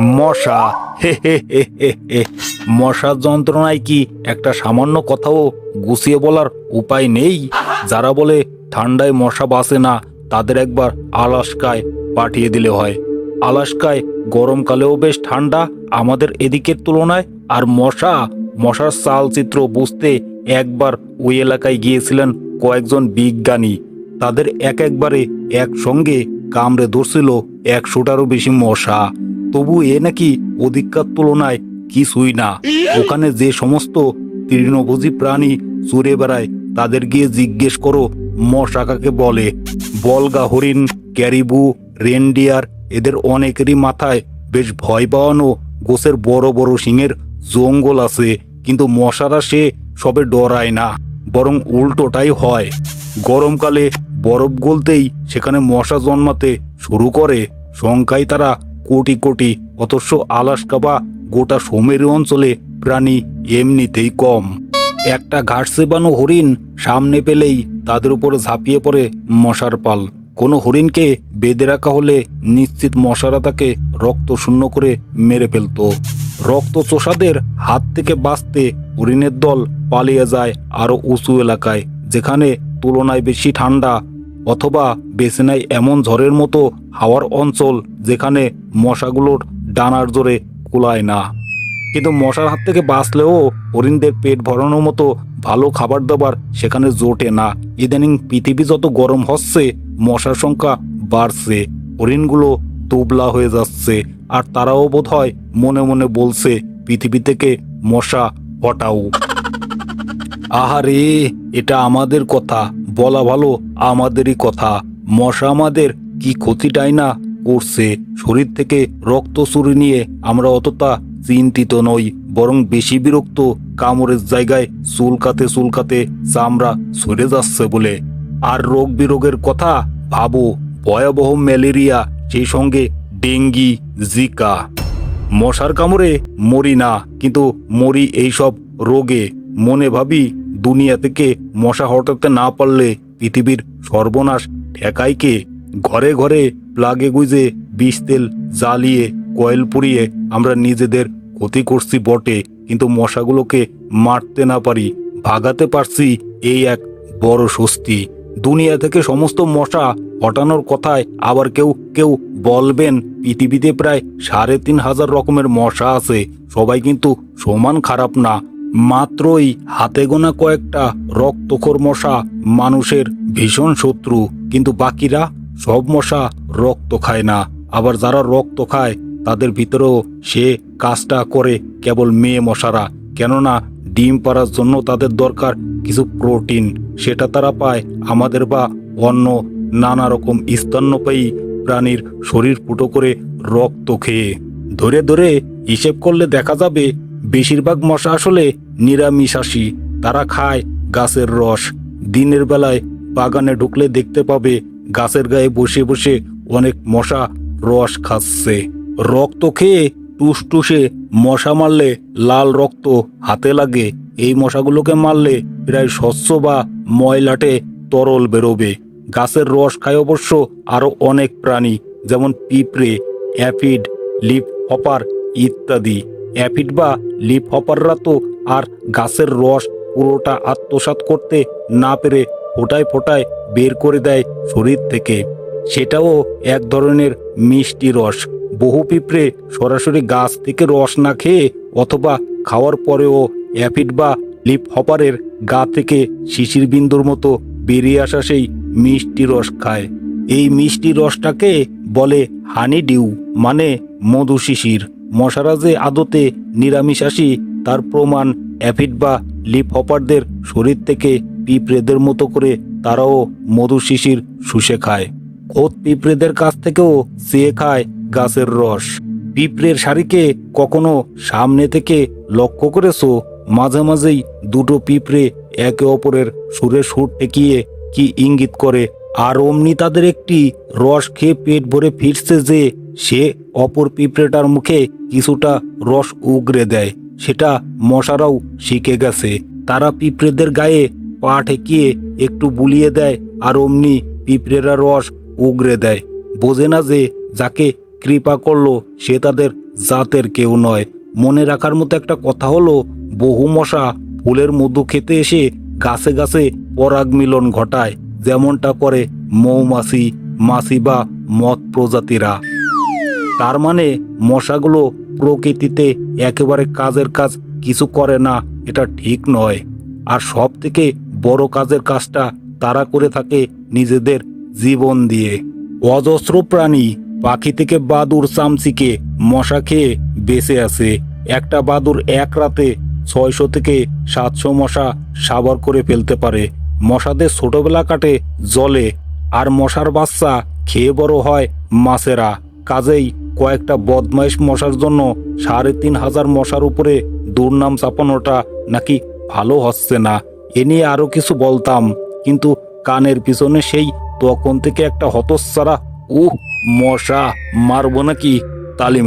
মশা। হে হে হে হে। মশার যন্ত্রণায় কি একটা সামান্য কথাও গুছিয়ে বলার উপায় নেই? যারা বলে ঠান্ডায় মশা বাসে না, তাদের একবার আলাস্কায় পাঠিয়ে দিলে হয়। আলাস্কায় গরমকালেও বেশ ঠান্ডা, আমাদের এদিকের তুলনায়। আর মশা, মশার চালচিত্র বুঝতে একবার ওই এলাকায় গিয়েছিলেন কয়েকজন বিজ্ঞানী। তাদের এক একবারে একসঙ্গে কামড়ে ধরছিল একশোটারও বেশি মশা। তবু এ নাকি অধিকার তুলনায় কিছুই না। ওখানে যে সমস্ত তৃণভোজী প্রাণী চুরে বেড়ায়, তাদের গিয়ে জিজ্ঞেস করো মশা কাকে বলে। বলগা হরিণ, ক্যারিবু, রেনডিয়ার, এদের অনেকেরই মাথায় বেশ ভয় পাওয়ানো গোছের বড় বড় শিঙের জঙ্গল আছে, কিন্তু মশারা সে সবে ডরায় না, বরং উল্টোটাই হয়। গরমকালে বরফ গলতেই সেখানে মশা জন্মাতে শুরু করে সংখ্যায় তারা কোটি কোটি, অথচ আলাস্কা বা গোটা সোমেরু অঞ্চলে প্রাণী এমনিতেই কম। একটা ঘাট সেবানো হরিণ সামনে পেলেই তাদের উপর ঝাঁপিয়ে পড়ে মশার পাল। কোনো হরিণকে বেঁধে রাখা হলে নিশ্চিত মশারা তাকে রক্ত শূন্য করে মেরে ফেলতো। রক্ত চোষাদের হাত থেকে বাঁচতে হরিণের দল পালিয়ে যায় আরও উঁচু এলাকায়, যেখানে তুলনায় বেশি ঠান্ডা অথবা বেছে নেয় এমন ঝড়ের মতো হাওয়ার অঞ্চল যেখানে মশাগুলোর ডানার জোরে কুলায় না। কিন্তু মশার হাত থেকে বাঁচলেও হরিণদের পেট ভরানোর মতো ভালো খাবার দাবার সেখানে জোটে না। ইদানিং পৃথিবী যত গরম হচ্ছে, মশার সংখ্যা বাড়ছে, হরিণগুলো দুবলা হয়ে যাচ্ছে, আর তারাও বোধ হয় মনে মনে বলছে, পৃথিবী থেকে মশা হটাও। আহারে, এটা আমাদের কথা। বলা ভালো আমাদেরই কথা। মশা আমাদের কি ক্ষতিটাই না করছে। শরীর থেকে রক্ত চুরি নিয়ে আমরা অতটা চিন্তিত নই, বরং বেশি বিরক্ত কামড়ের জায়গায় চুলকাতে চুলকাতে চামড়া সরে যাচ্ছে বলে। আর রোগ বিরোগের কথা ভাবো, ভয়াবহ ম্যালেরিয়া, সেই সঙ্গে ডেঙ্গি, জিকা। মশার কামড়ে মরি না, কিন্তু মরি এইসব রোগে। মনে ভাবি দুনিয়া থেকে মশা হটাতে না পারলে পৃথিবীর সর্বনাশ ঠেকাইকে ঘরে ঘরে প্লাগে গুজে বিষ তেল জ্বালিয়ে কয়েল পুড়িয়ে আমরা নিজেদের ক্ষতি করছি বটে, কিন্তু মশাগুলোকে মারতে না পারি, ভাগাতে পারছি এই এক বড় স্বস্তি। দুনিয়া থেকে সমস্ত মশা হটানোর কথায় আবার কেউ কেউ বলবেন, পৃথিবীতে প্রায় সাড়ে তিন হাজার রকমের মশা আছে, সবাই কিন্তু সমান খারাপ না। মাত্রই হাতে গোনা কয়েকটা রক্তখোর মশা মানুষের ভীষণ শত্রু, কিন্তু বাকিরা সব মশা রক্ত খায় না। আবার যারা রক্ত খায়, তাদের ভিতরেও সে কাজটা করে কেবল মেয়ে মশারা। কেননা ডিম পাড়ার জন্য তাদের দরকার কিছু প্রোটিন, সেটা তারা পায় আমাদের বা অন্য নানা রকম স্তন্যপায়ী প্রাণীর শরীর ফুটো করে রক্ত খেয়ে। ধরে ধরে হিসেব করলে দেখা যাবে বেশিরভাগ মশা আসলে নিরামিষাশী। তারা খায় গাছের রস। দিনের বেলায় বাগানে ঢুকলে দেখতে পাবে গাছের গায়ে বসে বসে অনেক মশা রস খাচ্ছে। রক্ত খেয়ে টুসটুসে মশা মারলে লাল রক্ত হাতে লাগে। এই মশাগুলোকে মারলে প্রায় স্বচ্ছ বা ময়লাটে তরল বেরোবে। গাছের রস খায় অবশ্য আরও অনেক প্রাণী, যেমন পিঁপড়ে, অ্যাফিড লিপ হপার ইত্যাদি। অ্যাফিড বা লিপ হপাররা তো আর গাছের রস পুরোটা আত্মসাৎ করতে না পেরে ফোটায় ফোটায় বের করে দেয় শরীর থেকে। সেটাও এক ধরনের মিষ্টি রস। বহু পিঁপড়ে সরাসরি গাছ থেকে রস না খেয়ে অথবা খাওয়ার পরেও অ্যাফিড বা লিপ হপারের গা থেকে শিশির বিন্দুর মতো বেরিয়ে আসা সেই মিষ্টি রস খায়। এই মিষ্টি রসটাকে বলে হানি ডিউ মানে মধু শিশির। মশারা যে আদতে নিরামিষাশী তার প্রমাণ অ্যাফিড বা লিপ হপারদের শরীর থেকে পিঁপড়েদের মতো করে তারাও মধু শিশির শুষে খায়। খোদ পিঁপড়েদের কাছ থেকেও চেয়ে খায় গাছের রস। পিঁপড়ের শাড়িকে কখনো সামনে থেকে লক্ষ্য করেছ? মাঝে মাঝেই দুটো পিঁপড়ে একে অপরের সুরে সুর টেকিয়ে কি ইঙ্গিত করে? আর অমনি তাদের একটি রস খেয়ে পেট ভরে ফিরছে যে সে অপর পিঁপড়েটার মুখে কিছুটা রস উগরে দেয়। সেটা মশারাও শিখে গেছে। তারা পিঁপড়েদের গায়ে পা ঠেকিয়ে একটু বুলিয়ে দেয় আর অমনি পিঁপড়েরা রস উগরে দেয়। বোঝে না যে যাকে কৃপা করল সে তাদের জাতের কেউ নয়। মনে রাখার মতো একটা কথা হলো, বহু মশা ফুলের মধু খেতে এসে গাছে গাছে পরাগ মিলন ঘটায়, যেমনটা করে মৌমাছি, মাছি বা মদ প্রজাতিরা। তার মানে মশাগুলো প্রকৃতিতে একেবারে কাজের কাজ কিছু করে না, এটা ঠিক নয়। আর সব থেকে বড় কাজের কাজটা তারা করে থাকে নিজেদের জীবন দিয়ে। অজস্র প্রাণী পাখি থেকে বাদুর চামচিকে মশা খেয়ে বেঁচে আছে। একটা বাদুর এক রাতে ছয়শো থেকে সাতশো মশা সাবার করে ফেলতে পারে। মশাদের ছোটবেলা কাটে জলে, আর মশার বাচ্চা খেয়ে বড় হয় মাছেরা। কাজেই কয়েকটা বদমাইশ মশার জন্য সাড়ে তিন হাজার মশার উপরে দুর্নাম চাপানোটা নাকি ভালো হচ্ছে না। এ নিয়ে আরও কিছু বলতাম, কিন্তু কানের পিছনে সেই তখন থেকে একটা হতচ্ছাড়া, উহ, মশা, মারব নাকি তালি